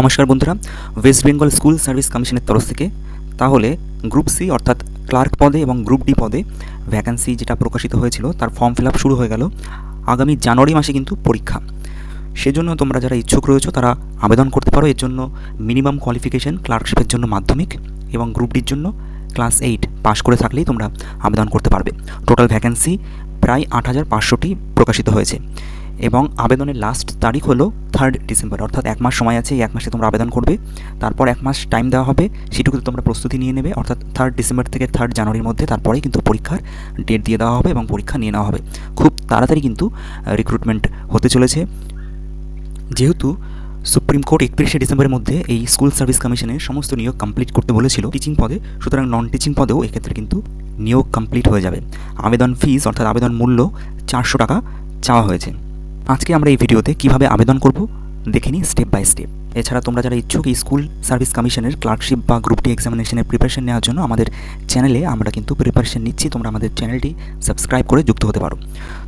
নমস্কার বন্ধুরা West Bengal school service কমিশনের তরফ থেকে তাহলে গ্রুপ সি অর্থাৎ ক্লার্ক পদে এবং গ্রুপ ডি পদে ভ্যাকান্সি যেটা প্রকাশিত হয়েছিল, তার ফর্ম ফিল আপ শুরু হয়ে গেল আগামী জানুয়ারি মাসে কিন্তু পরীক্ষা। সেজন্য তোমরা যারা ইচ্ছুক রয়েছো, তারা আবেদন করতে পারো। এর জন্য মিনিমাম কোয়ালিফিকেশন ক্লার্কশিপের জন্য মাধ্যমিক এবং গ্রুপ ডির জন্য ক্লাস এইট পাশ করে থাকলেই তোমরা আবেদন করতে পারবে। টোটাল ভ্যাকান্সি প্রায় আট হাজার পাঁচশোটি প্রকাশিত হয়েছে। এবং আবেদনের লাস্ট তারিখ হলো থার্ড ডিসেম্বর অর্থাৎ এক মাস সময় আছে, এই এক মাসে তোমরা আবেদন করবে। তারপর এক মাস টাইম দেওয়া হবে, সেটুকুতে তোমরা প্রস্তুতি নিয়ে নেবে, অর্থাৎ থার্ড ডিসেম্বর থেকে থার্ড জানুয়ারির মধ্যে তারপরেই কিন্তু পরীক্ষার ডেট দিয়ে দেওয়া হবে এবং পরীক্ষা নিয়ে নেওয়া হবে। খুব তাড়াতাড়ি কিন্তু রিক্রুটমেন্ট হতে চলেছে। যেহেতু সুপ্রিম কোর্ট একত্রিশে ডিসেম্বরের মধ্যে এই স্কুল সার্ভিস কমিশনের সমস্ত নিয়োগ কমপ্লিট করতে বলেছিল টিচিং পদে, সুতরাং নন টিচিং পদেও এক্ষেত্রে কিন্তু নিয়োগ কমপ্লিট হয়ে যাবে। আবেদন ফিস অর্থাৎ আবেদন মূল্য চারশো টাকা চাওয়া হয়েছে। আজকে আমরা এই ভিডিওতে কীভাবে আবেদন করব দেখে নিই স্টেপ বাই স্টেপ এছাড়া তোমরা যারা ইচ্ছুক স্কুল সার্ভিস কমিশনের ক্লার্কশিপ বা গ্রুপ ডি এক্সামিনেশনের প্রিপারেশন নেওয়ার জন্য আমাদের চ্যানেলে আমরা কিন্তু প্রিপারেশন নিচ্ছি। তোমরা আমাদের চ্যানেলটি সাবস্ক্রাইব করে যুক্ত হতে পারো।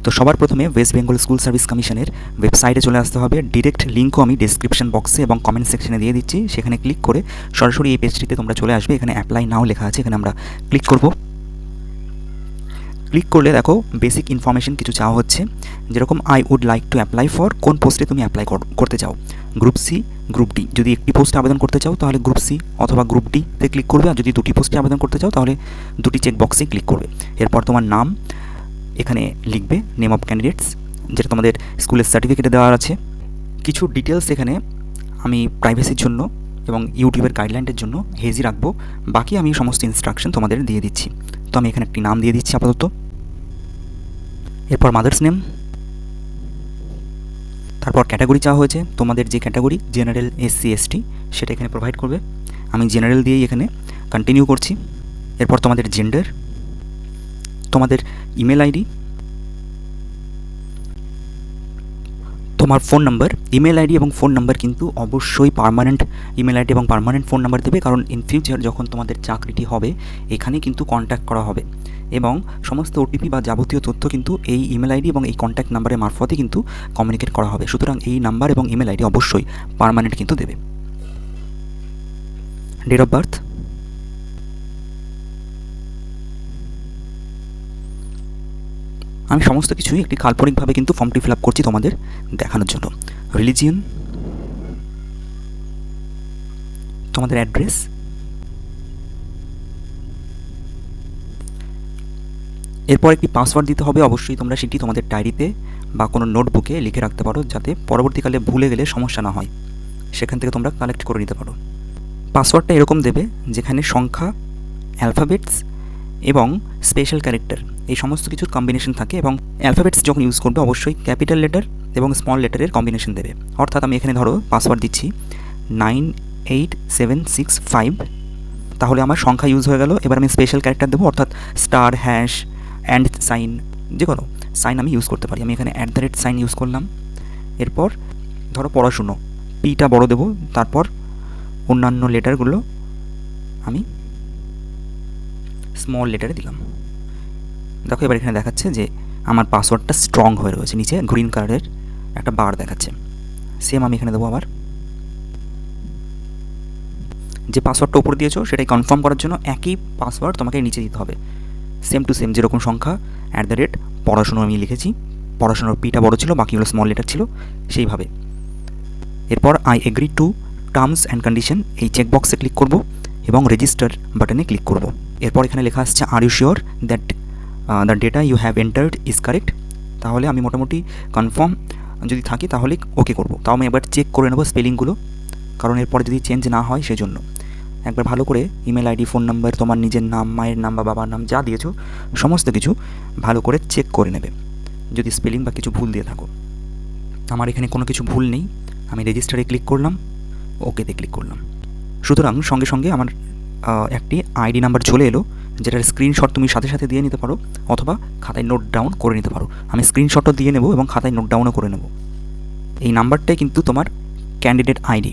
তো সবার প্রথমে ওয়েস্ট বেঙ্গল স্কুল সার্ভিস কমিশনের ওয়েবসাইটে চলে আসতে হবে। ডিরেক্ট লিঙ্কও আমি ডিসক্রিপশন বক্সে এবং কমেন্ট সেকশনে দিয়ে দিচ্ছি। সেখানে ক্লিক করে সরাসরি এই পেজটিতে তোমরা চলে আসবে। এখানে অ্যাপ্লাই নাও লেখা আছে। এখানে আমরা ক্লিক করব। ক্লিক করলে দেখো বেসিক ইনফরমেশন কিছু চাওয়া হচ্ছে। যেরকম I would like to apply for কোন পোস্টে তুমি অ্যাপ্লাই করতে চাও। গ্রুপ সি গ্রুপ ডি যদি একটি পোস্টে আবেদন করতে চাও, তাহলে গ্রুপ সি অথবা গ্রুপ ডিতে ক্লিক করবে। আর যদি দুটি পোস্টে আবেদন করতে চাও, তাহলে দুটি চেক বক্সে ক্লিক করবে। এরপর তোমার নাম, এখানে লিখবে নেম অফ ক্যান্ডিডেটস যেটা তোমাদের স্কুলের সার্টিফিকেটে দেওয়া আছে। কিছু ডিটেলস এখানে আমি প্রাইভেসির জন্য এবং ইউটিউবের গাইডলাইনের জন্য হেজি রাখব। বাকি আমি সমস্ত ইনস্ট্রাকশন তোমাদের দিয়ে দিচ্ছি। তো আমি এখানে একটি নাম দিয়ে দিচ্ছি আপাতত। এরপর মাদার্স নেম তারপর ক্যাটাগরি চাওয়া হয়েছে। তোমাদের যে ক্যাটাগরি জেনারেল এসসি এসটি সেটা এখানে প্রোভাইড করবে। আমি জেনারেল দিয়েই এখানে কন্টিনিউ করছি। এরপর তোমাদের জেন্ডার তোমাদের ইমেল আইডি তোমার ফোন নাম্বার ইমেল আইডি এবং ফোন নাম্বার কিন্তু অবশ্যই পারমানেন্ট ইমেল আইডি এবং পারমানেন্ট ফোন নাম্বার দেবে। কারণ ইন ফিউচার যখন তোমাদের চাকরিটি হবে, এখানে কিন্তু কন্ট্যাক্ট করা হবে। এবং সমস্ত ওটিপি বা যাবতীয় তথ্য কিন্তু এই ইমেল আইডি এবং এই কন্ট্যাক্ট নাম্বারের মারফতে কিন্তু কমিউনিকেট করা হবে। সুতরাং এই নাম্বার এবং ইমেল আইডি অবশ্যই পারমানেন্ট কিন্তু দেবে। ডেট অফ বার্থ আমি সমস্ত কিছুই একটি কাল্পনিকভাবে কিন্তু ফর্মটি ফিল আপ করছি তোমাদের দেখানোর জন্য। রিলিজিয়ন তোমাদের অ্যাড্রেস এরপর একটি পাসওয়ার্ড দিতে হবে, অবশ্যই তোমরা সেটি তোমাদের ডায়েরিতে বা কোনো নোটবুকে লিখে রাখতে পারো, যাতে পরবর্তীকালে ভুলে গেলে সমস্যা না হয়। সেখান থেকে তোমরা কালেক্ট করে নিতে পারো। পাসওয়ার্ডটা এরকম দেবে, যেখানে সংখ্যা অ্যালফাবেটস এবং স্পেশাল ক্যারেক্টার এই সমস্ত কিছুর কম্বিনেশন থাকে এবং অ্যালফাবেটস যখন ইউজ করবে অবশ্যই ক্যাপিটাল লেটার এবং স্মল লেটারের কম্বিনেশন দেবে। অর্থাৎ আমি এখানে ধরো পাসওয়ার্ড দিচ্ছি nine eight seven six five তাহলে আমার সংখ্যা ইউজ হয়ে গেল। এবার আমি স্পেশাল ক্যারেক্টার দেবো, অর্থাৎ স্টার হ্যাশ অ্যান্ড সাইন যে কোনো সাইন আমি ইউজ করতে পারি। আমি এখানে at the rate sign use করলাম। এরপর ধরো পড়াশুনো পিটা বড় দেবো, তারপর অন্যান্য লেটারগুলো আমি স্মল লেটারে দিলাম। দেখো এবার এখানে দেখাচ্ছে যে আমার পাসওয়ার্ডটা স্ট্রং হয়ে রয়েছে। নিচে গ্রিন কালারের একটা বার দেখাচ্ছে। সেম আমি এখানে দেবো আবার। যে পাসওয়ার্ডটা উপরে দিয়েছ, সেটাই কনফার্ম করার জন্য একই পাসওয়ার্ড তোমাকে নিচে দিতে হবে। সেম টু সেম যেরকম সংখ্যা অ্যাট দ্য রেট পড়াশুনো আমি লিখেছি। পড়াশোনার পিটা বড় ছিল, বাকিগুলো স্মল লেটার ছিল, সেইভাবে। এরপর I agree to terms and condition এই চেকবক্সে ক্লিক করব এবং রেজিস্টার বাটনে ক্লিক করব। এরপর এখানে লেখা আসছে are you sure that the data you have entered is correct তাহলে আমি মোটামুটি কনফার্ম যদি থাকি তাহলে ওকে করব। তাও আমি একবার চেক করে নেব স্পেলিংগুলো কারণ এরপরে যদি চেঞ্জ না হয় সেজন্য। একবার ভালো করে ইমেল আইডি ফোন নাম্বার তোমার নিজের নাম, মায়ের নাম বা বাবার নাম যা দিয়েছ, সমস্ত কিছু ভালো করে চেক করে নেবে, যদি স্পেলিং বা কিছু ভুল দিয়ে থাকো। আমার এখানে কোনো কিছু ভুল নেই, আমি রেজিস্টারে ক্লিক করলাম ওকেতে ক্লিক করলাম। সুতরাং সঙ্গে সঙ্গে আমার একটি আইডি নাম্বার চলে এলো, যেটার স্ক্রিনশট তুমি সাথে সাথে দিয়ে নিতে পারো, অথবা খাতায় নোট ডাউন করে নিতে পারো। আমি স্ক্রিনশটও দিয়ে নেব এবং খাতায় নোট ডাউনও করে নেব। এই নাম্বারটাই কিন্তু তোমার ক্যান্ডিডেট আইডি।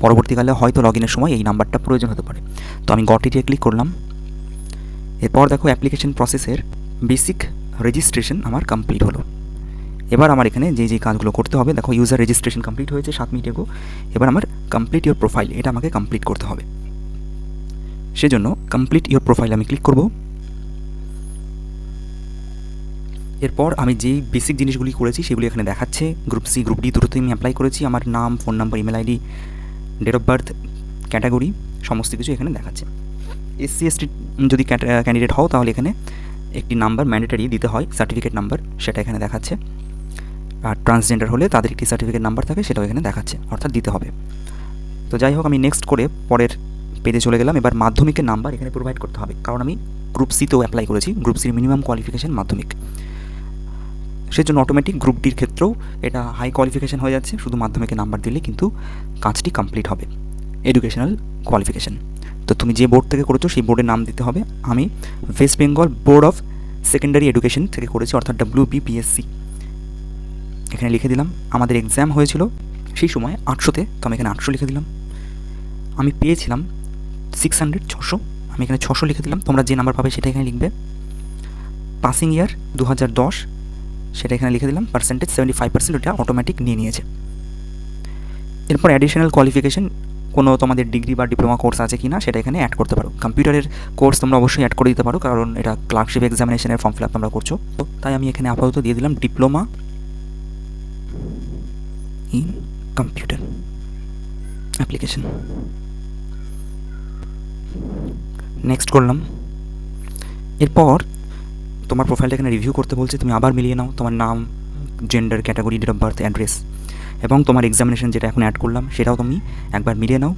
পরবর্তীকালে হয়তো লগ ইনের সময় এই নাম্বারটা প্রয়োজন হতে পারে। তো আমি গটিতে ক্লিক করলাম। এরপর দেখো অ্যাপ্লিকেশন প্রসেসের বেসিক রেজিস্ট্রেশন আমার কমপ্লিট হলো। এবার আমার এখানে যে যে কাজগুলো করতে হবে, দেখো ইউজার রেজিস্ট্রেশন কমপ্লিট হয়েছে সাত মিনিট এগো। এবার আমার কমপ্লিট ইওর প্রোফাইল এটা আমাকে কমপ্লিট করতে হবে। সেজন্য কমপ্লিট ইওর প্রোফাইল আমি ক্লিক করব। এরপর আমি যেই বেসিক জিনিসগুলি করেছি সেগুলি এখানে দেখাচ্ছে। গ্রুপ সি গ্রুপ ডি দুটোতে আমি অ্যাপ্লাই করেছি। আমার নাম phone number email ID date of birth category সমস্ত কিছু এখানে দেখাচ্ছে। এসসি এসটি যদি ক্যান্ডিডেট হও তাহলে এখানে একটি নাম্বার ম্যান্ডেটারি দিতে হয় সার্টিফিকেট নাম্বার সেটা এখানে দেখাচ্ছে। আর ট্রান্সজেন্ডার হলে তাদের একটি সার্টিফিকেট নাম্বার থাকে, সেটাও এখানে দেখাচ্ছে, অর্থাৎ দিতে হবে। তো যাই হোক, আমি নেক্সট করে পরের পেজে চলে গেলাম। এবার মাধ্যমিকের নাম্বার এখানে প্রোভাইড করতে হবে। কারণ আমি গ্রুপ সিতেও অ্যাপ্লাই করেছি। গ্রুপ সির মিনিমাম কোয়ালিফিকেশান মাধ্যমিক। সেজন্য অটোমেটিক গ্রুপ ডির ক্ষেত্রেও এটা হাই কোয়ালিফিকেশান হয়ে যাচ্ছে। শুধু মাধ্যমিকে নাম্বার দিলে কিন্তু কাজটি কমপ্লিট হবে। এডুকেশনাল কোয়ালিফিকেশান তো তুমি যে বোর্ড থেকে করেছ, সেই বোর্ডের নাম দিতে হবে। আমি West Bengal board of secondary education থেকে করেছি, অর্থাৎ ডাব্লিউ বিপিএসসি এখানে লিখে দিলাম, আমাদের এক্সাম হয়েছিল সেই সময় আটশোতে, তো আমি এখানে আটশো লিখে দিলাম। আমি পেয়েছিলাম সিক্স হান্ড্রেড ছশো। আমি এখানে ছশো লিখে দিলাম। তোমরা যে নাম্বার পাবে সেটা এখানে লিখবে। পাসিং ইয়ার দু হাজার দশ, সেটা এখানে লিখে দিলাম। পার্সেন্টেজ সেভেন্টি ফাইভ পার্সেন্ট ওটা অটোমেটিক নিয়ে নিয়েছে। এরপর অ্যাডিশনাল কোয়ালিফিকেশান কোনো তোমাদের ডিগ্রি বা ডিপ্লোমা কোর্স আছে কি না সেটা এখানে অ্যাড করতে পারো। কম্পিউটারের কোর্স তোমরা অবশ্যই অ্যাড করে দিতে পারো, কারণ এটা ক্লার্কশিপ এক্সামিনেশনের ফর্ম ফিল আপ তোমরা করছ। তো তাই আমি এখানে আপাতত দিয়ে দিলাম diploma in computer application next করলাম। এরপর তোমার প্রোফাইলটা এখানে রিভিউ করতে বলছে, তুমি আবার মিলিয়ে নাও তোমার নাম gender category date of birth address এবং তোমার এক্সামিনেশন যেটা এখন অ্যাড করলাম, সেটাও তুমি একবার মিলিয়ে নাও।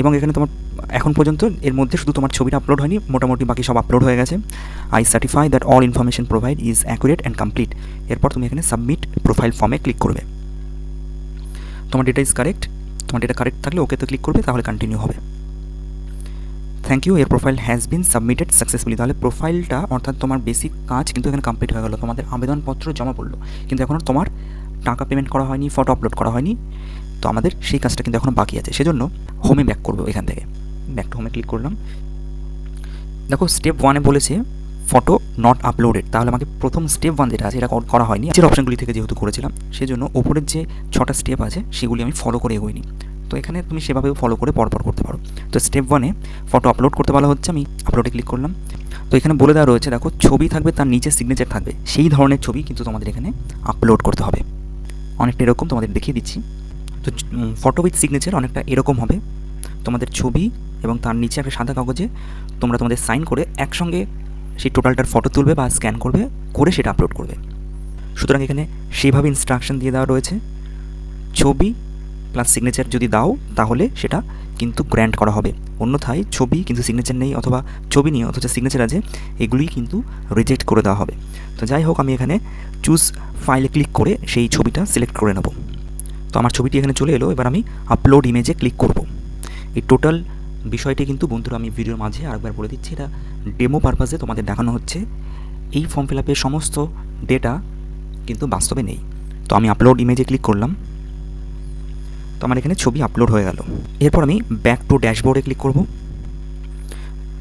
এবং এখানে তোমার, এখন পর্যন্ত এর মধ্যে শুধু তোমার ছবিটা আপলোড হয়নি, মোটামুটি বাকি সব আপলোড হয়ে গেছে। I certify that all information provide is accurate and complete এরপর তুমি এখানে সাবমিট প্রোফাইল ফর্মে ক্লিক করবে। তোমার ডেটা ইজ কারেক্ট তোমার ডেটা কারেক্ট থাকলে ওকেতে ক্লিক করবে, তাহলে কন্টিনিউ হবে। Thank you your profile has been submitted successfully তাহলে প্রোফাইলটা অর্থাৎ তোমার বেসিক কাজ কিন্তু এখানে কমপ্লিট হয়ে গেলো। তোমাদের আবেদনপত্র জমা পড়ল। কিন্তু এখনও তোমার টাকা পেমেন্ট করা হয়নি ফটো আপলোড করা হয়নি। তো আমাদের সেই কাজটা কিন্তু এখনও বাকি আছে। সেজন্য হোমে ব্যাক করব এখান থেকে। ব্যাক টু হোমে ক্লিক করলাম। দেখো স্টেপ ওয়ানে বলেছে ফটো নট আপলোডেড তাহলে আমাকে প্রথম স্টেপ ওয়ান যেটা আছে, এটা করা হয়নি। যে অপশনগুলি থেকে যেহেতু করেছিলাম, সেজন্য ওপরের যে ছটা স্টেপ আছে, সেগুলি আমি ফলো করে এগোইনি। তো এখানে তুমি সেভাবেও ফলো করে পরপর করতে পারো। তো স্টেপ ওয়ানে ফটো আপলোড করতে বলা হচ্ছে, আমি আপলোডে ক্লিক করলাম। তো এখানে বলে দেওয়া রয়েছে, দেখো, ছবি থাকবে, তার নিচে সিগনেচার থাকবে। সেই ধরনের ছবি কিন্তু তোমাদের এখানে আপলোড করতে হবে। অনেকটা এরকম তোমাদের দেখিয়ে দিচ্ছি। তো ফটো উইথ সিগনেচার অনেকটা এরকম হবে। তোমাদের ছবি এবং তার নিচে একটা সাদা কাগজে তোমরা তোমাদের সাইন করে একসঙ্গে সেই টোটালটার ফটো তুলবে বা স্ক্যান করবে, করে সেটা আপলোড করবে। সুতরাং এখানে সেইভাবে ইনস্ট্রাকশন দিয়ে দেওয়া রয়েছে। ছবি প্লাস সিগনেচার যদি দাও, তাহলে সেটা কিন্তু গ্র্যান্ট করা হবে। অন্যথায় ছবি কিন্তু সিগনেচার নেই অথবা ছবি নিয়ে অথচ সিগনেচার আছে, এগুলি কিন্তু রিজেক্ট করে দেওয়া হবে। তো যাই হোক, আমি এখানে চুজ ফাইলে ক্লিক করে সেই ছবিটা সিলেক্ট করে নেব। তো আমার ছবিটি এখানে চলে এলো, এবার আমি আপলোড ইমেজে ক্লিক করব। এই টোটাল বিষয়টি কিন্তু বন্ধুরা আমি ভিডিওর মাঝে আরেকবার বলে দিচ্ছি, এটা ডেমো পারপাসে তোমাদের দেখানো হচ্ছে। এই ফর্ম ফিল আপের সমস্ত ডেটা কিন্তু বাস্তবে নেই। তো আমি আপলোড ইমেজে ক্লিক করলাম। তো আমার এখানে ছবি আপলোড হয়ে গেল। এরপর আমি ব্যাক টু ড্যাশবোর্ডে ক্লিক করব।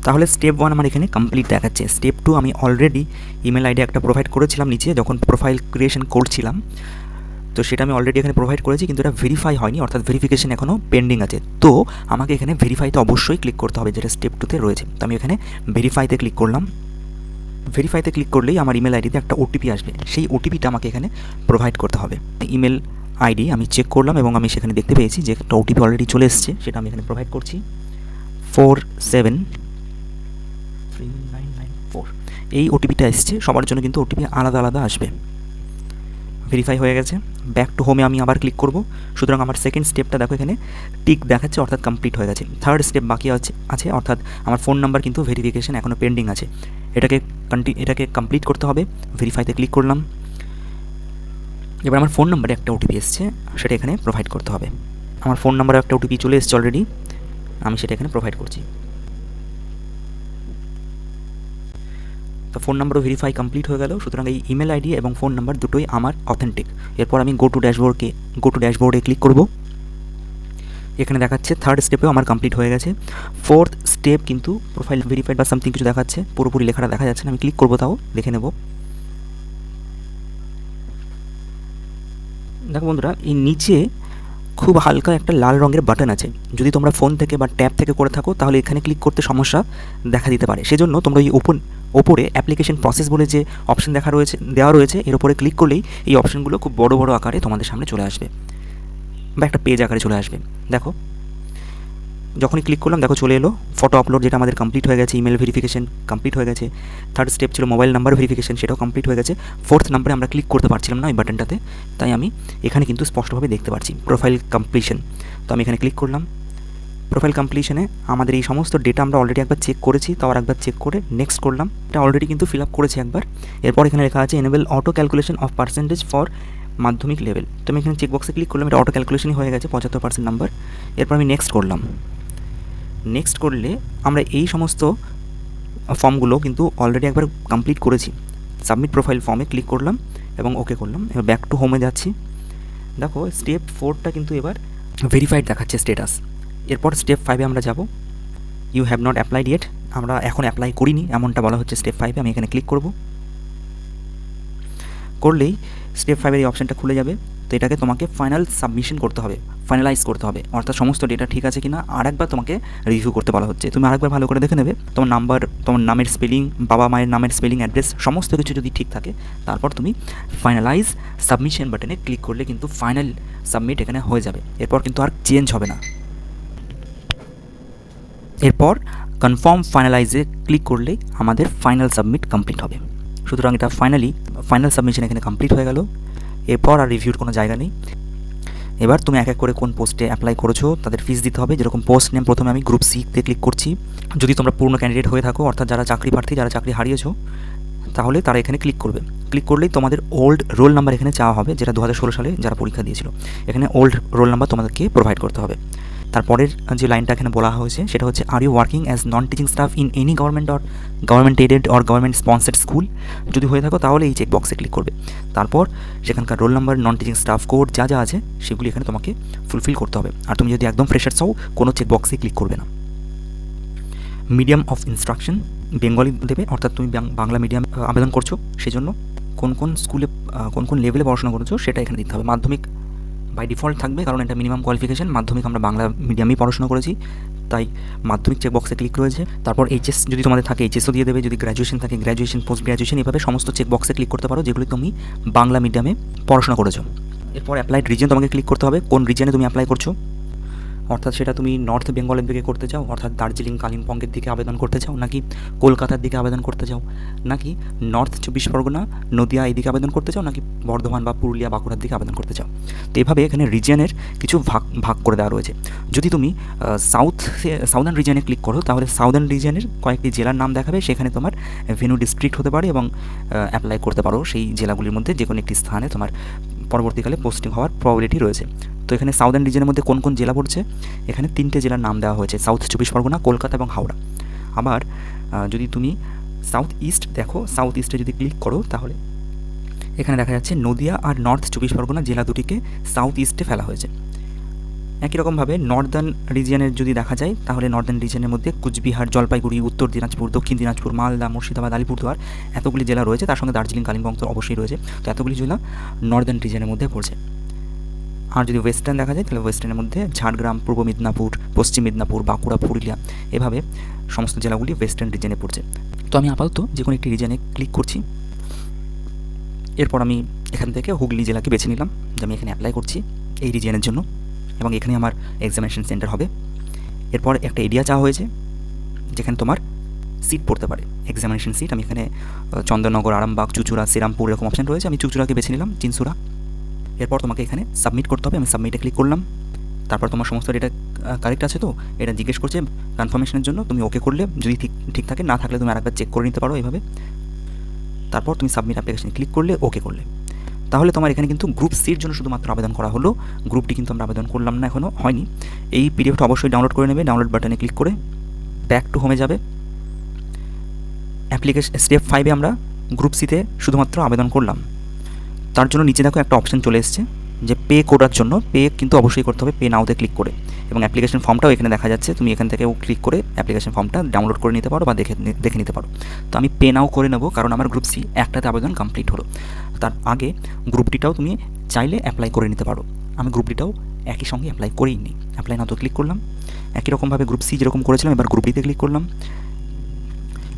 তাহলে স্টেপ ওয়ান আমার এখানে কমপ্লিট দেখাচ্ছে। স্টেপ টু আমি অলরেডি ইমেল আইডি একটা প্রোভাইড করেছিলাম নিচে, যখন প্রোফাইল ক্রিয়েশন করছিলাম। তো সেটা আমি অলরেডি এখানে প্রোভাইড করেছি, কিন্তু এটা ভেরিফাই হয়নি, অর্থাৎ ভেরিফিকেশন এখনও পেন্ডিং আছে। তো আমাকে এখানে ভেরিফাইতে অবশ্যই ক্লিক করতে হবে, যেটা স্টেপ টুতে রয়েছে। তো আমি এখানে ভেরিফাইতে ক্লিক করলাম। ভেরিফাইতে ক্লিক করলেই আমার ইমেল আইডিতে একটা ওটিপি আসবে। সেই ওটিপিটা আমাকে এখানে প্রোভাইড করতে হবে। ইমেল আইডি আমি চেক করলাম এবং আমি সেখানে দেখতে পেয়েছি যে একটা ওটিপি অলরেডি চলে এসছে, সেটা আমি এখানে প্রোভাইড করছি। Four seven three nine nine four এই ওটিপিটা এসছে, সবার জন্য কিন্তু ওটিপি আলাদা আলাদা আসবে। ভেরিফাই হয়ে গেছে। ব্যাক টু হোমে আমি আবার ক্লিক করব। সুতরাং আমার সেকেন্ড স্টেপটা দেখো এখানে টিক দেখাচ্ছে, অর্থাৎ কমপ্লিট হয়ে গেছে। থার্ড স্টেপ বাকি আছে আছে, অর্থাৎ আমার ফোন নাম্বার কিন্তু ভেরিফিকেশান এখনও পেন্ডিং আছে। এটাকে কন্টি এটাকে কমপ্লিট করতে হবে। ভেরিফাইতে ক্লিক করলাম। এবার আমার ফোন নাম্বারে একটা ওটিপি এসছে, সেটা এখানে প্রোভাইড করতে হবে। আমার ফোন নাম্বারে একটা ওটিপি চলে এসছে অলরেডি আমি সেটা এখানে প্রোভাইড করছি। তো ফোন নাম্বারও ভেরিফাই কমপ্লিট হয়ে গেল, সুতরাং এই ইমেল আইডি এবং ফোন নাম্বার দুটোই আমার অথেন্টিক এরপর আমি গো টু ড্যাশবোর্ডকে গো টু ড্যাশবোর্ডে ক্লিক করব। এখানে দেখাচ্ছে থার্ড স্টেপেও আমার কমপ্লিট হয়ে গেছে। ফোর্থ স্টেপ কিন্তু প্রোফাইল ভেরিফাইড বা সামথিং কিছু দেখাচ্ছে, পুরোপুরি লেখাটা দেখা যাচ্ছে না, আমি ক্লিক করব তাও, দেখে নেব। দেখো বন্ধুরা, এই নিচে খুব হালকা একটা লাল রঙের বাটন আছে। যদি তোমরা ফোন থেকে বা ট্যাব থেকে করে থাকো, তাহলে এখানে ক্লিক করতে সমস্যা দেখা দিতে পারে। সেজন্য তোমরা এই ওপেন ওপরে অ্যাপ্লিকেশন প্রসেস বলে যে অপশন দেখা রয়েছে, দেওয়া রয়েছে, এর ওপরে ক্লিক করলেই এই অপশনগুলো খুব বড় বড় আকারে তোমাদের সামনে চলে আসবে বা একটা পেজ আকারে চলে আসবে। দেখো যখনই ক্লিক করলাম, দেখো চলে এলো। ফটো আপলোড যেটা আমাদের কমপ্লিট হয়ে গেছে ইমেল ভেরিফিকেশন কমপ্লিট হয়ে গেছে। থার্ড স্টেপ ছিল মোবাইল নাম্বার ভেরিফিকেশন সেটাও কমপ্লিট হয়ে গেছে। ফোর্থ নাম্বারে আমরা ক্লিক করতে পারছিলাম না ওই বাটনটাতে তাই আমি এখানে কিন্তু স্পষ্টভাবে দেখতে পাচ্ছি প্রোফাইল কমপ্লিশন তো আমি এখানে ক্লিক করলাম। প্রোফাইল কমপ্লিশনে আমাদের এই সমস্ত ডেটা আমরা অলরেডি একবার চেক করেছি, তাও আর একবার চেক করে নেক্সট করলাম। এটা অলরেডি কিন্তু ফিল আপ করেছি একবার। এরপর এখানে লেখা আছে enable auto calculation of percentage for মাধ্যমিক লেভেল তো আমি এখানে চেকবক্সে ক্লিক করলাম, এটা অটো ক্যালকুলেশনই হয়ে গেছে, পঁচাত্তর পার্সেন্ট নাম্বার এরপর আমি নেক্সট করলাম। নেক্সট করলে আমরা এই সমস্ত ফর্মগুলো কিন্তু অলরেডি একবার কমপ্লিট করেছি। সাবমিট প্রোফাইল ফর্মে ক্লিক করলাম এবং ওকে করলাম। এবার ব্যাক টু হোমে যাচ্ছি। দেখো স্টেপ ফোরটা কিন্তু এবার ভেরিফাইড দেখাচ্ছে স্টেটাস এরপর স্টেপ ফাইভে আমরা যাব। You have not applied yet আমরা এখন অ্যাপ্লাই করিনি, এমনটা বলা হচ্ছে। স্টেপ ফাইভে আমি এখানে ক্লিক করব। করলেই স্টেপ ফাইভের এই অপশানটা খুলে যাবে। এটাকে তোমাকে ফাইনাল সাবমিশন করতে হবে ফাইনালাইজ করতে হবে। অর্থাৎ সমস্ত ডেটা ঠিক আছে কিনা আর একবার তোমাকে রিভিউ করতে বলা হচ্ছে। তুমি আরেকবার ভালো করে দেখে নেবে, তোমার নাম্বার তোমার নামের স্পেলিং বাবা মায়ের নামের স্পেলিং অ্যাড্রেস সমস্ত কিছু যদি ঠিক থাকে, তারপর তুমি ফাইনালাইজ সাবমিশন বাটনে ক্লিক করলে কিন্তু ফাইনাল সাবমিট এখানে হয়ে যাবে। এরপর কিন্তু আর চেঞ্জ হবে না। এরপর কনফার্ম ফাইনালাইজে ক্লিক করলেই আমাদের ফাইনাল সাবমিট কমপ্লিট হবে। সুতরাং এটা ফাইনালি ফাইনাল সাবমিশন এখানে কমপ্লিট হয়ে গেল। এরপর আর রিভিউর কোনো জায়গা নেই। এবার তুমি এক এক করে কোন পোস্টে অ্যাপ্লাই করেছ, তাদের ফিস দিতে হবে। যেরকম পোস্ট নেম প্রথমে আমি গ্রুপ সিতে ক্লিক করছি। যদি তোমরা পূর্ণ ক্যান্ডিডেট হয়ে থাকো, অর্থাৎ যারা চাকরি প্রার্থী, যারা চাকরি হারিয়েছো, তাহলে তারা এখানে ক্লিক করবে। ক্লিক করলেই তোমাদের ওল্ড রোল নাম্বার এখানে চাওয়া হবে, যেটা দু হাজার ষোলো সালে যারা পরীক্ষা দিয়েছিল। এখানে ওল্ড রোল নাম্বার তোমাদেরকে প্রোভাইড করতে হবে। তারপরের যে লাইনটা এখানে বলা হয়েছে, সেটা হচ্ছে are you working as non teaching staff in any government or government aided or government sponsored school যদি হয়ে থাকো, তাহলে এই চেক বক্সে ক্লিক করবে। তারপর সেখানকার roll number non teaching staff code যা যা আছে, সেগুলি এখানে তোমাকে ফুলফিল করতে হবে। আর তুমি যদি একদম ফ্রেশার চাও কোনো চেক বক্সে ক্লিক করবে না। মিডিয়াম অফ ইনস্ট্রাকশন বেঙ্গলি দেবে, অর্থাৎ তুমি বাংলা মিডিয়াম আবেদন করছ, সেজন্য কোন কোন স্কুলে কোন কোন লেভেলে পড়াশোনা করেছ, সেটা এখানে দিতে হবে। মাধ্যমিক বাই ডিফল্ট থাকবে, কারণ এটা মিনিমাম কোয়ালিফিকেশান মাধ্যমিক আমরা বাংলা মিডিয়ামেই পড়াশোনা করেছি, তাই মাধ্যমিক চেক বক্সে ক্লিক রয়েছে। তারপর এইচএস যদি তোমাদের থাকে এইচএসও দিয়ে দেবে, যদি গ্র্যাজুয়েশন থাকে গ্র্যাজুয়েশন পোস্ট গ্র্যাজুয়েশন এভাবে সমস্ত চেক বক্সে ক্লিক করতে পারো, যেগুলি তুমি বাংলা মিডিয়ামে পড়াশোনা করেছ। এরপর অ্যাপ্লাইড রিজন তোমাকে ক্লিক করতে হবে, কোন রিজনে তুমি অ্যাপ্লাই করছ। অর্থাৎ সেটা তুমি নর্থ বেঙ্গলের দিকে করতে চাও, অর্থাৎ দার্জিলিং কালিম্পংয়ের দিকে আবেদন করতে চাও, নাকি কলকাতার দিকে আবেদন করতে চাও, নাকি নর্থ চব্বিশ পরগনা, নদিয়া এই দিকে আবেদন করতে চাও, নাকি বর্ধমান বা পুরুলিয়া, বাঁকুড়ার দিকে আবেদন করতে চাও? তো এভাবে এখানে রিজিয়নের কিছু ভাগ ভাগ করে দেওয়া রয়েছে। যদি তুমি সাউথ সাউদার্ন রিজিয়নে ক্লিক করো, তাহলে সাউদার্ন রিজিয়নের কয়েকটি জেলার নাম দেখাবে, সেখানে তোমার ভেনু ডিস্ট্রিক্ট হতে পারে এবং অ্যাপ্লাই করতে পারো। সেই জেলাগুলির মধ্যে যে কোনো একটি স্থানে তোমার পরবর্তীকালে পোস্টিং হওয়ার প্রবাবিলিটি রয়েছে। তো এখানে সাউদার্ন রিজনের মধ্যে কোন কোন জেলা পড়ছে? এখানে তিনটে জেলার নাম দেওয়া হয়েছে সাউথ চব্বিশ পরগনা, কলকাতা এবং হাওড়া। আবার যদি তুমি সাউথ ইস্ট দেখো সাউথ ইস্টে যদি ক্লিক করো, তাহলে এখানে দেখা যাচ্ছে নদিয়া আর নর্থ চব্বিশ পরগনা জেলা দুটিকে সাউথ ইস্টে ফেলা হয়েছে। একই রকমভাবে নর্দার্ন রিজিয়নের যদি দেখা যায়, তাহলে নর্দার্ন রিজিয়নের মধ্যে কুচবিহার, জলপাইগুড়ি, উত্তর দিনাজপুর, দক্ষিণ দিনাজপুর, মালদা, মুর্শিদাবাদ, আলিপুরদুয়ার এতগুলি জেলা রয়েছে। তার সঙ্গে দার্জিলিং, কালিম্পং তো অবশ্যই রয়েছে। তো এতগুলি জেলা নর্দার্ন রিজিয়নের মধ্যে পড়ছে। আর যদি ওয়েস্টার্ন দেখা যায়, তাহলে ওয়েস্টার্নের মধ্যে ঝাড়গ্রাম, পূর্ব মেদিনীপুর, পশ্চিম মেদিনীপুর, বাঁকুড়া, পুরুলিয়া এভাবে সমস্ত জেলাগুলি ওয়েস্টার্ন রিজনে পড়ছে। তো আমি আপাতত যে কোনো একটি রিজনে ক্লিক করছি। এরপর আমি এখান থেকে হুগলি জেলাকে বেছে নিলাম, যে আমি এখানে অ্যাপ্লাই করছি এই রিজিয়নের জন্য। এবং এখানে আমার এক্সামিনেশন সেন্টার হবে। এরপর একটা এরিয়া চাওয়া হয়েছে, যেখানে তোমার সিট পড়তে পারে। এক্সামিনেশন সিট আমি এখানে চন্দননগর, আরামবাগ, চুচুড়া, শ্রীরামপুর এরকম অপশান রয়েছে। আমি চুচুড়াকে বেছে নিলাম, চিনসুরা। এরপর তোমাকে এখানে সাবমিট করতে হবে। আমি সাবমিটে ক্লিক করলাম। তারপর তোমার সমস্ত ডেটা কারেক্ট আছে তো? এটা জিজ্ঞেস করছে কনফার্মেশনের জন্য। তুমি ওকে করলে, যদি ঠিক ঠিক থাকে, না থাকলে তুমি আরেকবার চেক করে নিতে পারো এইভাবে তারপর তুমি সাবমিট অ্যাপ্লিকেশনে ক্লিক করলে ওকে করলে। তাহলে তোমার এখানে কিন্তু গ্রুপ সির জন্য শুধুমাত্র আবেদন করা হলো। গ্রুপটি কিন্তু আমরা আবেদন করলাম না এখনও হয়নি। এই পিডিএফটা অবশ্যই ডাউনলোড করে নেবে ডাউনলোড বাটনে ক্লিক করে ব্যাক টু হোমে যাবে। অ্যাপ্লিকেশন স্টেপ ফাইভে আমরা গ্রুপ সিতে শুধুমাত্র আবেদন করলাম। তার জন্য নিচে দেখো একটা অপশান চলে এসছে। যে পে করার জন্য পে কিন্তু অবশ্যই করতে হবে পে নাওতে ক্লিক করে। এবং অ্যাপ্লিকেশন ফর্মটাও এখানে দেখা যাচ্ছে, তুমি এখান থেকেও ক্লিক করে অ্যাপ্লিকেশন ফর্মটা ডাউনলোড করে নিতে পারো বা দেখে দেখে নিতে পারো। তো আমি পে নাও করে নেব, কারণ আমার গ্রুপ সি একটাতে আবেদন কমপ্লিট হলো। তার আগে গ্রুপ ডিটাও তুমি চাইলে অ্যাপ্লাই করে নিতে পারো। আমি গ্রুপ ডিটাও একই সঙ্গে অ্যাপ্লাই করেই নিই অ্যাপ্লাই নাও তো ক্লিক করলাম। একই রকমভাবে গ্রুপ সি যেরকম করেছিলাম, এবার গ্রুপ ডিতে ক্লিক করলাম।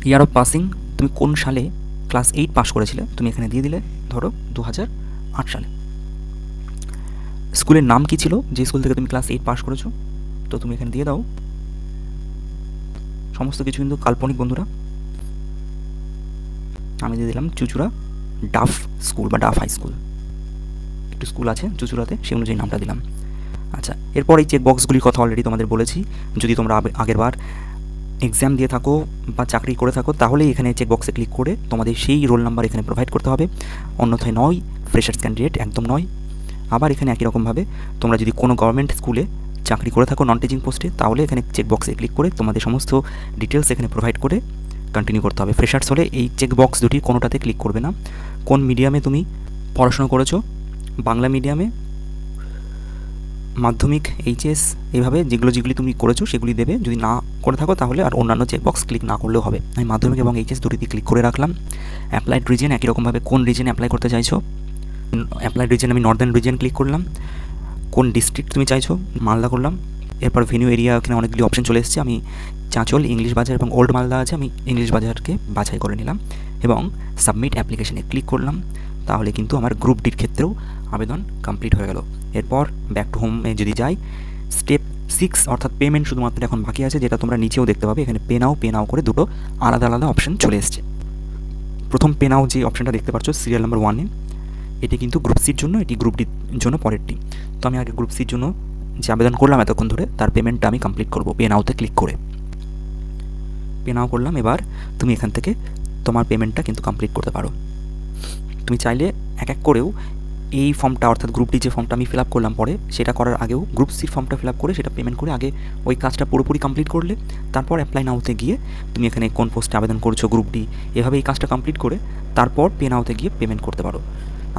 ইয়ার অফ পাসিং তুমি কোন সালে ক্লাস এইট পাস করেছিলে, তুমি এখানে দিয়ে দিলে, ধরো দু হাজার আট সালে। স্কুলের নাম কি ছিল? যে স্কুল থেকে তুমি ক্লাস এইট পাস করেছ? তো তুমি এখানে দিয়ে দাও। সমস্ত কিছু কিন্তু কাল্পনিক, বন্ধুরা। আমি দিয়ে দিলাম চুচুড়া ডাফ স্কুল বা ডাফ হাই স্কুল। একটু স্কুল আছে চুচুড়াতে, সেই অনুযায়ী নামটা দিলাম। আচ্ছা এরপর এই চেক বক্সগুলির কথা অলরেডি তোমাদের বলেছি। যদি তোমরা আগেরবার এক্সাম দিয়ে থাকো বা চাকরি করে থাকো, তাহলে এখানে চেক বক্সে ক্লিক করে তোমাদের সেই রোল নাম্বার এখানে প্রোভাইড করতে হবে। অন্যথায় নয় ফ্রেশার্স ক্যান্ডিডেট একদম নয়। আবার এখানে একই রকমভাবে তোমরা যদি কোনো গভর্নমেন্ট স্কুলে চাকরি করে থাকো নন টিচিং পোস্টে তাহলে এখানে চেক বক্সে ক্লিক করে তোমাদের সমস্ত ডিটেলস এখানে প্রোভাইড করে কন্টিনিউ করতে হবে। ফ্রেশার্স হলে এই চেক বক্স দুটি কোনোটাতে ক্লিক করবে না। কোন মিডিয়ামে তুমি পড়াশোনা করেছ? বাংলা মিডিয়ামে মাধ্যমিক এইচএস এইভাবে যেগুলো যেগুলি তুমি করেছ সেগুলি দেবে। যদি না করে থাকো তাহলে আর অন্যান্য চেকবক্স ক্লিক না করলেও হবে। আমি মাধ্যমিক এবং এইচএস দুটিতে ক্লিক করে রাখলাম। অ্যাপ্লাইড রিজেন একই রকমভাবে কোন রিজেনে অ্যাপ্লাই করতে চাইছো? অ্যাপ্লাইড রিজেন আমি নর্দার্ন রিজেন ক্লিক করলাম। কোন ডিস্ট্রিক্ট তুমি চাইছো? মালদা করলাম। এরপর ভেনিউ এরিয়া এখানে অনেকগুলি অপশন চলে এসেছে। আমি চাঁচল ইংলিশ বাজার এবং ওল্ড মালদা আছে, আমি ইংলিশ বাজারকে বাছাই করে নিলাম এবং সাবমিট অ্যাপ্লিকেশনে ক্লিক করলাম। তাহলে কিন্তু আমার গ্রুপ ডির ক্ষেত্রেও আবেদন কমপ্লিট হয়ে গেল। এরপর ব্যাক টু হোমে যদি যাই স্টেপ সিক্স অর্থাৎ পেমেন্ট শুধুমাত্র এখন বাকি আছে, যেটা তোমরা নিচেও দেখতে পাবে। এখানে পে নাও পে নাও করে দুটো আলাদা আলাদা অপশন চলে এসছে। প্রথম পে নাও যে অপশনটা দেখতে পাচ্ছ সিরিয়াল নাম্বার ওয়ানে এটি কিন্তু গ্রুপ সির জন্য, এটি গ্রুপ ডির জন্য পরেরটি। তো আমি আগে গ্রুপ সির জন্য যে আবেদন করলাম এতক্ষণ ধরে, তার পেমেন্টটা আমি কমপ্লিট করব পে নাওতে ক্লিক করে। পে নাও করলাম, এবার তুমি এখান থেকে তোমার পেমেন্টটা কিন্তু কমপ্লিট করতে পারো। তুমি চাইলে এক এক করেও এই ফর্মটা অর্থাৎ গ্রুপ ডি যে ফর্মটা আমি ফিল আপ করলাম পরে, সেটা করার আগেও গ্রুপ সির ফর্মটা ফিল আপ করে সেটা পেমেন্ট করে আগে ওই কাজটা পুরোপুরি কমপ্লিট করলে, তারপর অ্যাপ্লাই নাওতে গিয়ে তুমি এখানে কোন পোস্টে আবেদন করছ গ্রুপ ডি এভাবে এই কাজটা কমপ্লিট করে তারপর পে নাওতে গিয়ে পেমেন্ট করতে পারো।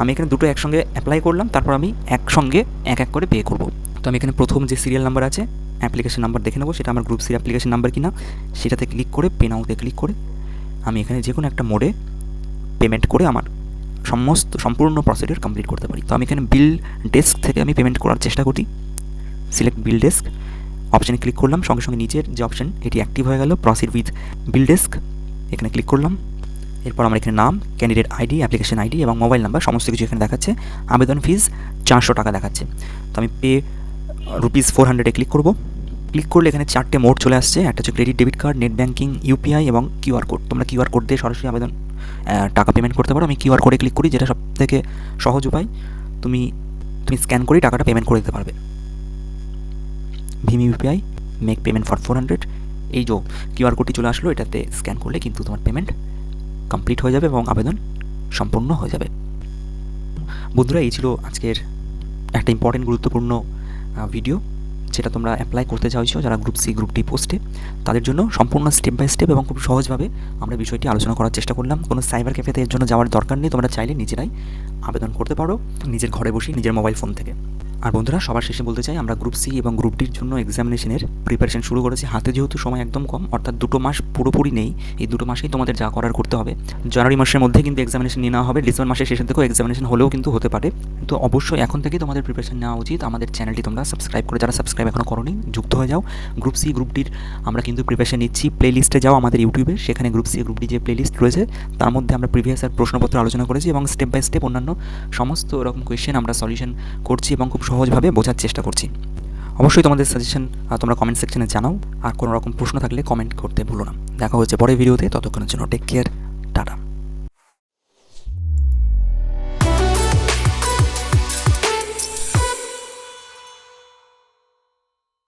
আমি এখানে দুটো একসঙ্গে অ্যাপ্লাই করলাম, তারপর আমি একসঙ্গে এক এক করে পে করব। তো আমি এখানে প্রথম যে সিরিয়াল নাম্বার আছে অ্যাপ্লিকেশন নাম্বার দেখে নেব, সেটা আমার গ্রুপ সির অ্যাপ্লিকেশন নাম্বার কিনা, সেটাতে ক্লিক করে পে নাওতে ক্লিক করে, আমি এখানে যে কোনো একটা মোডে পেমেন্ট করে আমার সমস্ত, সম্পূর্ণ প্রসিডিওর কমপ্লিট করতে পারি। তো আমি এখানে বিল ডেস্ক থেকে আমি পেমেন্ট করার চেষ্টা করি। সিলেক্ট বিল ডেস্ক অপশানে ক্লিক করলাম, সঙ্গে সঙ্গে নিচের যে অপশন এটি অ্যাক্টিভ হয়ে গেল প্রসিড উইথ বিল ডেস্ক এখানে ক্লিক করলাম। এরপর আমার এখানে নাম ক্যান্ডিডেট আইডি অ্যাপ্লিকেশন আইডি এবং মোবাইল নাম্বার সমস্ত কিছু এখানে দেখাচ্ছে। আবেদন ফিজ চারশো টাকা দেখাচ্ছে। তো আমি পে রুপিস ফোর হান্ড্রেডে ক্লিক করব। ক্লিক করলে এখানে চারটে মোড চলে আসছে। একটা হচ্ছে credit debit card net banking UPI এবং কিউআর কোড তোমরা কিউআর কোড দিয়ে সরাসরি আবেদন টাকা পেমেন্ট করতে পারো। আমি কিউআর কোডে ক্লিক করি, যেটা সব থেকে সহজ উপায়। তুমি তুমি স্ক্যান করেই টাকাটা পেমেন্ট করে দিতে পারবে। ভিম UPI make payment for four hundred এই যে কিউআর কোডটি চলে আসলো। এটাতে স্ক্যান করলে কিন্তু তোমার পেমেন্ট কমপ্লিট হয়ে যাবে এবং আবেদন সম্পূর্ণ হয়ে যাবে। বন্ধুরা, এই ছিল আজকের একটা ইম্পর্টেন্ট গুরুত্বপূর্ণ ভিডিও যেটা তোমরা অ্যাপ্লাই করতে চাইছো যারা গ্রুপ সি গ্রুপ ডি পোস্টে তাদের জন্য সম্পূর্ণ স্টেপ বাই স্টেপ এবং খুব সহজভাবে আমরা বিষয়টি আলোচনা করার চেষ্টা করলাম। কোনো সাইবার ক্যাফেতে এর জন্য যাওয়ার দরকার নেই। তোমরা চাইলে নিজেরাই আবেদন করতে পারো। নিজের ঘরে বসে নিজের মোবাইল ফোন থেকে। আর বন্ধুরা, সবার শেষে বলতে চাই, আমরা গ্রুপ সি এবং গ্রুপ ডির জন্য এক্সামিনেশনের প্রিপারেশন শুরু করেছি। হাতে যেহেতু সময় একদম কম, অর্থাৎ দুটো মাস পুরোপুরি নেই, এই দুটো মাসেই তোমাদের যা করার করতে হবে। জানুয়ারি মাসের মধ্যে কিন্তু এক্সামিনেশন নিয়ে নেওয়া হবে, ডিসেম্বর মাসের শেষের থেকেও এক্সামিনেশন হলেও কিন্তু হতে পারে। তো অবশ্যই এখন থেকেই তোমাদের প্রিপারেশন নেওয়া উচিত। আমাদের চ্যানেলটি তোমরা সাবস্ক্রাইব করে, যারা সাবস্ক্রাইব এখনও করোনি, যুক্ত হয়ে যাও। গ্রুপ সি গ্রুপ ডির আমরা কিন্তু প্রিপারেশন নিচ্ছি। প্লে লিস্টে যাও আমাদের ইউটিউবে সেখানে গ্রুপ সি গ্রুপ ডি যে প্লে লিস্ট রয়েছে, তার মধ্যে আমরা প্রিভিয়াস আর প্রশ্নপত্র আলোচনা করেছি এবং স্টেপ বাই স্টেপ অন্যান্য সমস্ত রকম কোয়েশ্চেন আমরা সলিউশন করছি এবং খুব সহজভাবে বোঝার চেষ্টা করছি। অবশ্যই তোমাদের সাজেশন তোমরা কমেন্ট সেকশনে জানাও। আর কোনো রকম প্রশ্ন থাকলে কমেন্ট করতে ভুলো না। দেখা হচ্ছে পরের ভিডিওতে ততক্ষণের জন্য টেক কেয়ার